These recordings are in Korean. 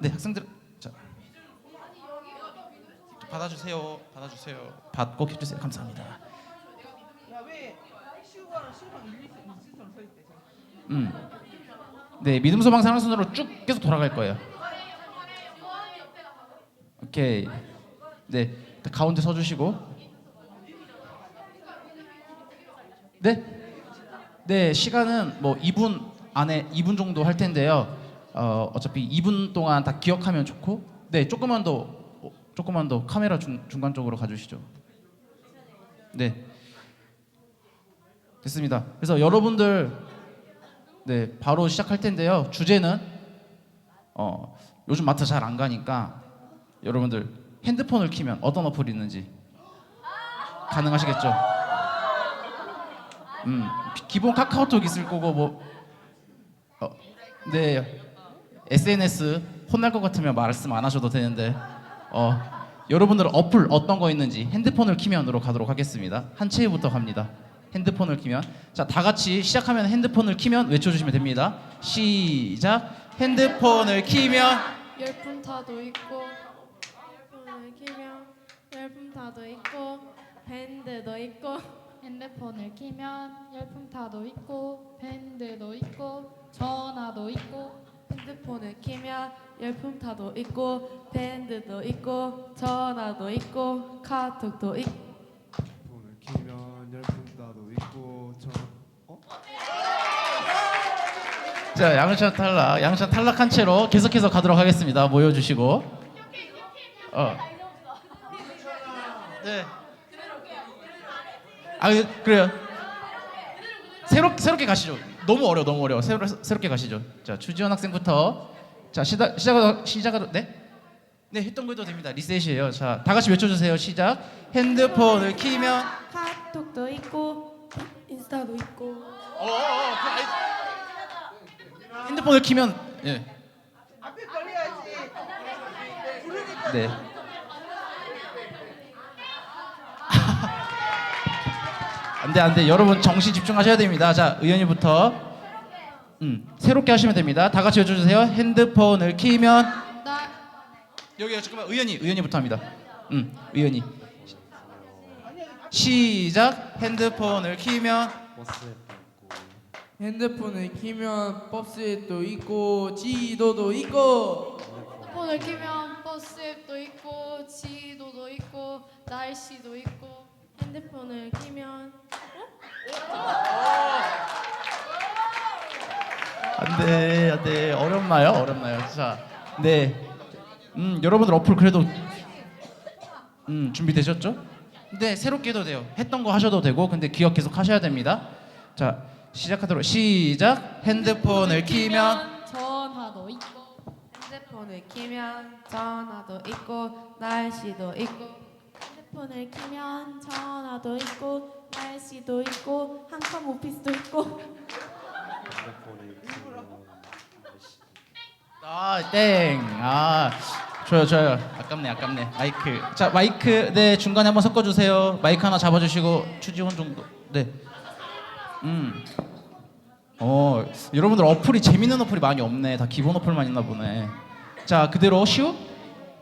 네 학생들 자. 받아주세요 받아주세요. 받고 해주세요. 감사합니다. 음네 믿음 소망 사랑 순으로 쭉 계속 돌아갈 거예요. 오케이. 네 가운데 서주시고. 네? 네, 시간은 뭐 2분 안에 2분 정도 할 텐데요. 어, 어차피 2분 동안 다 기억하면 좋고, 네, 조금만 더, 어, 조금만 더 카메라 중, 중간 쪽으로 가주시죠. 네, 됐습니다. 그래서 여러분들, 네, 바로 시작할 텐데요. 주제는 어, 요즘 마트 잘 안 가니까 여러분들 핸드폰을 키면 어떤 어플이 있는지 가능하시겠죠? 음, 기- 기본 카카오톡 있을 거고 뭐 어, 네 SNS 혼날 것 같으면 말씀 안 하셔도 되는데 어, 여러분들 어플 어떤 거 있는지 핸드폰을 키면으로 가도록 하겠습니다. 한 채부터 갑니다. 핸드폰을 키면 자 다 같이 시작하면 핸드폰을 키면 외쳐주시면 됩니다. 시작 핸드폰을 키면 열풍타도 있고 열풍을 키면 열풍타도 있고 밴드도 있고 핸드폰을 키면 열풍타도 있고 밴드도 있고 전화도 있고 핸드폰을 키면 열풍타도 있고 밴드도 있고 전화도 있고 카톡도 있고 폰을 키면 열풍따도 있고 저 어? 자 양천 탈락 양천 탈락한 채로 계속해서 가도록 하겠습니다. 모여주시고 어. 네. 아 그- 그래요. 새로 새롭게 가시죠. 너무 어려 너무 어려. 새로 새롭게 가시죠. 자 추지원 학생부터 자 시작 시작하 시작하도 네. 네 했던 거 해도 됩니다. 리셋이에요. 자다 같이 외쳐주세요. 시작. 핸드폰을 키면 카톡도 있고 인스타도 있고 어 어어 핸드폰을 키면 예. 앞에 걸려야지. 부르니까 네. 안돼 안돼 여러분 정신 집중하셔야 됩니다. 자 의원이부터 음 새롭게 하시면 됩니다. 다 같이 외쳐주세요. 핸드폰을 키면 나 여기요 잠깐만 의원이 의원이부터 합니다. 음 의원이 시작 핸드폰을 키면 핸드폰을 키면 버스에도 있고 지도도 있고 핸드폰을 키면 버스 앱도 있고 지도도 있고 날씨도 있고 핸드폰을 키면 안 돼 안돼 어렵나요? 어렵나요? 자 네 음 여러분들 어플 그래도 음 준비되셨죠? 네 새롭게 해도 돼요. 했던 거 하셔도 되고 근데 기억 계속 하셔야 됩니다. 자 시작하도록 시작. 핸드폰을 키면 전화도 있고 핸드폰을 키면 전화도 있고 날씨도 있고 핸드폰을 키면 전화도 있고 날씨도 있고 한컴 오피스도 있고 키면 날씨 아땡아 좋아요 좋아요. 아깝네 아깝네. 마이크. 자 마이크 네 중간에 한번 섞어주세요. 마이크 하나 잡아주시고 추지원 정도. 네 음. 어 여러분들 어플이 재밌는 어플이 많이 없네. 다 기본 어플만 있나 보네. 자 그대로 시우?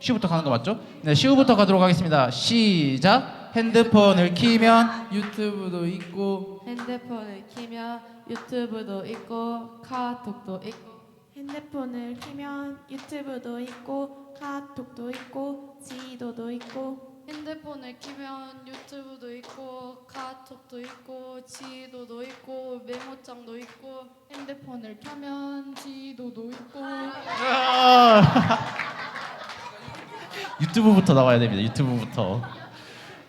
시우부터 가는 거 맞죠? 네 시우부터 가도록 하겠습니다. 시작. 핸드폰을 키면 유튜브도 있고 핸드폰을 키면 유튜브도 있고 카톡도 있고 핸드폰을 키면 유튜브도 있고 카톡도 있고 지도도 있고 핸드폰을 키면 유튜브도 있고 카톡도 있고 지도도 있고 메모장도 있고 핸드폰을 켜면 지도도 있고 아. 유튜브부터 나와야 됩니다. 유튜브부터.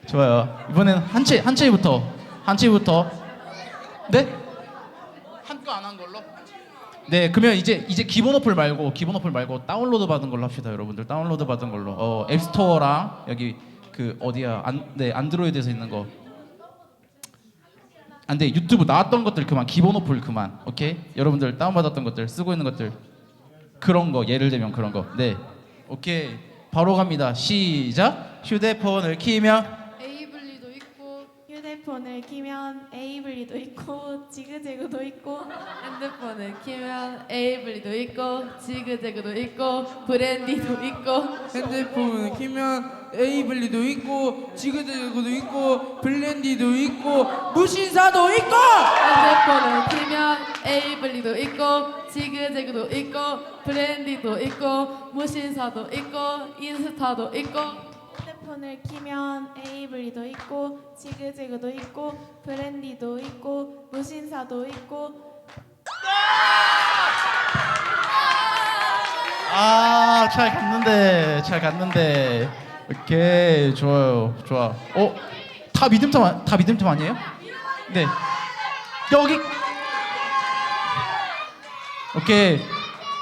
좋아요. 이번엔 한채 한채부터 한채부터. 네? 한거안한 걸로? 네, 그러면 이제 이제 기본 어플 말고 기본 어플 말고 다운로드 받은 걸로 합시다, 여러분들. 다운로드 받은 걸로. 어, 앱스토어랑 여기 그 어디야? 안, 네, 안드로이드에서 있는 거. 안 돼. 유튜브 나왔던 것들 그만. 기본 어플 그만. 오케이? 여러분들 다운받았던 것들, 쓰고 있는 것들. 그런 거 예를 들면 그런 거. 네. 오케이. 바로 갑니다. 시작. 휴대폰을 키면 핸드폰을 키면 에이블리도 있고 지그재그도 있고 핸드폰을 키면 에이블리도 있고 지그재그도 있고 브랜디도 있고. 핸드폰을 키면 에이블리도 있고 지그재그도 있고 블렌디도 있고 무신사도 있고! 핸드폰을 키면 에이블리도 있고 지그재그도 있고 브랜디도 있고 무신사도 있고 인스타도 있고 핸드폰을 키면 에이블리도 있고 지그재그도 있고 브랜디도 있고 무신사도 있고 아, 잘 갔는데, 잘 갔는데. 오케이, 좋아요, 좋아. 어, 다 믿음팀, 아- 다 믿음팀 아니에요? 네. 여기. 오케이,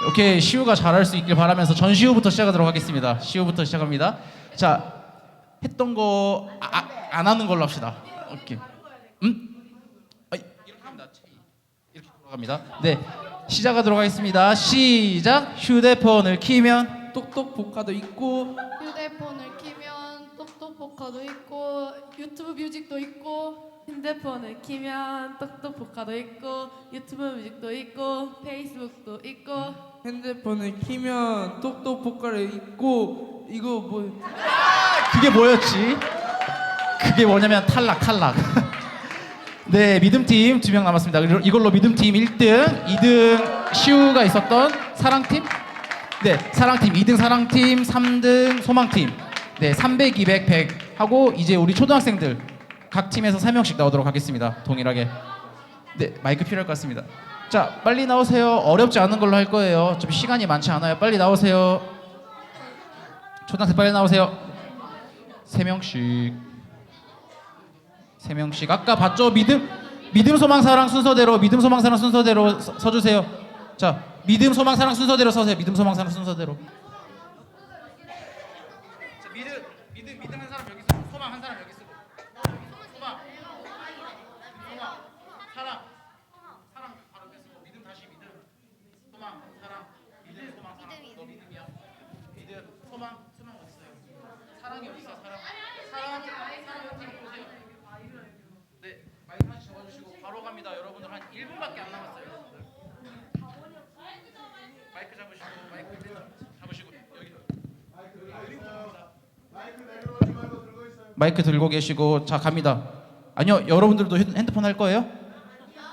오케이. 시우가 잘할 수 있길 바라면서 전시우부터 시작하도록 하겠습니다. 시우부터 시작합니다. 자, 했던 거 안 하는 걸로 합시다. 오케이. 음? 아, 이렇게 합니다. 이렇게 돌아갑니다. 네, 시작하도록 하겠습니다. 시작. 휴대폰을 키면 똑똑 복화도 있고 휴대폰을 키면 똑똑포카도 있고 유튜브 뮤직도 있고 핸드폰을 키면 똑똑포카도 있고 유튜브 뮤직도 있고 페이스북도 있고 핸드폰을 키면 똑똑 복화를 있고 이거 뭐 그게 뭐였지? 그게 뭐냐면 탈락 탈락. 네 믿음팀 두 명 남았습니다. 이걸로 믿음팀 1등, 2등 시우가 있었던 사랑팀. 네 사랑팀 2등 사랑팀, 3등 소망팀. 네 300, 200, 100 하고 이제 우리 초등학생들 각 팀에서 3명씩 나오도록 하겠습니다. 동일하게. 네 마이크 필요할 것 같습니다. 자 빨리 나오세요. 어렵지 않은 걸로 할 거예요. 어차피 시간이 많지 않아요. 빨리 나오세요. 초등학생 빨리 나오세요. 세 명씩. 세 명씩. 아까 봤죠? 믿음 믿음 소망 사랑 순서대로 믿음 소망 사랑 순서대로 서, 서주세요. 자 믿음 소망 사랑 순서대로 서세요. 믿음 소망 사랑 순서대로. 자, 믿음 믿음 믿음 한 네 마이크 하나씩 잡아주시고 바로 갑니다. 여러분들 한 1분밖에 안 남았어요. 마이크 잡으시고 마이크 잡으시고 여기. 마이크 들고 계시고 자 갑니다. 아니요 여러분들도 휴- 핸드폰 할 거예요?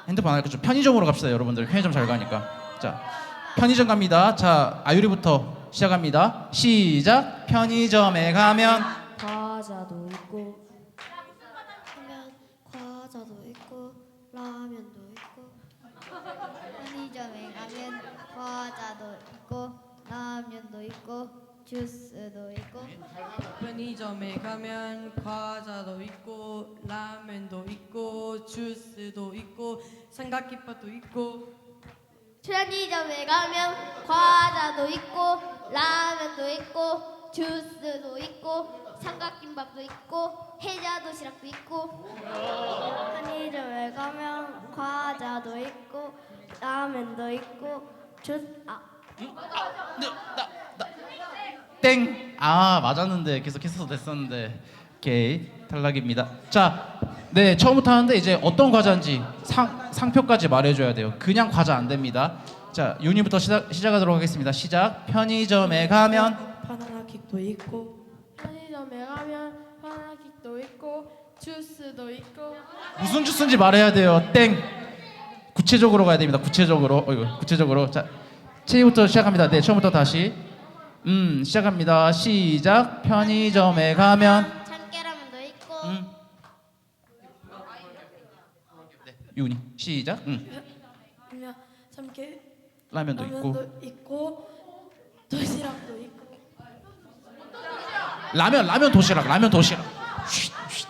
핸드폰 안 할 거죠. 편의점으로 갑시다 여러분들. 편의점 잘 가니까. 자 편의점 갑니다. 자 아유리부터 시작합니다. 시작. 편의점에 가면 과자도 있고. 하면 과자도 있고 라면도 있고. 편의점에 가면 과자도 있고 라면도 있고 주스도 있고. 편의점에 가면 과자도 있고 라면도 있고 주스도 있고 삼각김밥도 있고. 편의점에 가면 과자도 있고 라면도 있고 주스도 있고 삼각김밥도 있고 해자 도시락도 있고. 편의점 에 가면 과자도 있고 라면도 있고 주스 아 땡! 아 맞았는데 계속 했어도 됐었는데. 오케이. 탈락입니다. 자, 네 처음부터 하는데 이제 어떤 과자인지 상, 상표까지 말해줘야 돼요. 그냥 과자 안 됩니다. 자 윤희부터 시작, 시작하도록 하겠습니다. 시작. 편의점에 가면 바나나 킥도 있고 가면 바나나킥도 있고 주스도 있고. 무슨 주스인지 말해야 돼요. 땡! 구체적으로 가야 됩니다. 구체적으로. 어이구 구체적으로. 자 체이부터 시작합니다. 네 처음부터 다시. 음 시작합니다. 시작. 편의점에 가면. 참깨라면도 있고. 음. 네, 윤희 시작. 음. 그러면 참깨. 라면도 있고. 라면도 있고 도시락도 있고 라면 라면 도시락 라면 도시락. 쉿, 쉿.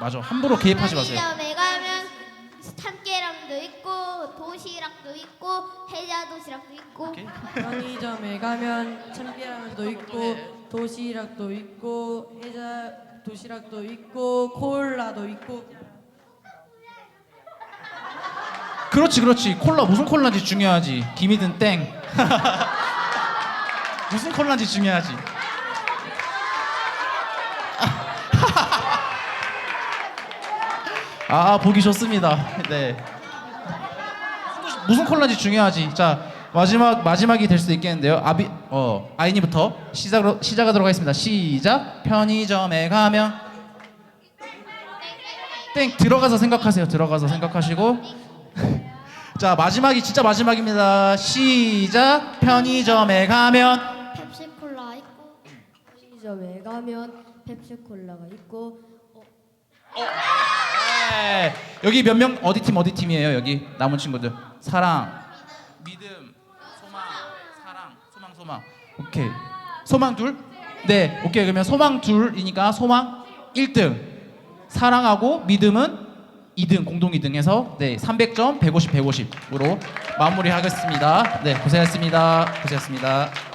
맞아 함부로 개입하지 마세요. 편의점에 가면 참깨라면도 있고 도시락도 있고 해자 도시락도 있고. 오케이. 편의점에 가면 참깨라면도 있고 도시락도 있고 해자 도시락도 있고 콜라도 있고. 그렇지 그렇지. 콜라 무슨 콜라인지 중요하지. 김이든 땡. 무슨 콜라인지 중요하지 아 보기 좋습니다. 네. 무슨 콜라인지 중요하지. 자 마지막 마지막이 될 수도 있겠는데요. 아비 어 아이니부터 시작으로 시작하도록 하겠습니다. 시작. 편의점에 가면 땡 들어가서 생각하세요. 들어가서 생각하시고 자 마지막이 진짜 마지막입니다. 시작. 편의점에 가면 펩시콜라 있고 편의점에 가면 펩시콜라가 있고 네. 여기 몇 명? 어디 팀 어디 팀이에요 여기? 남은 친구들. 사랑. 믿음. 소망. 사랑. 소망 소망. 오케이. 소망 둘네. 오케이. 그러면 소망 둘이니까 소망 1등. 사랑하고 믿음은 2등 공동 2등 해서 네 300점 150 150으로 마무리하겠습니다. 네 고생했습니다. 고생했습니다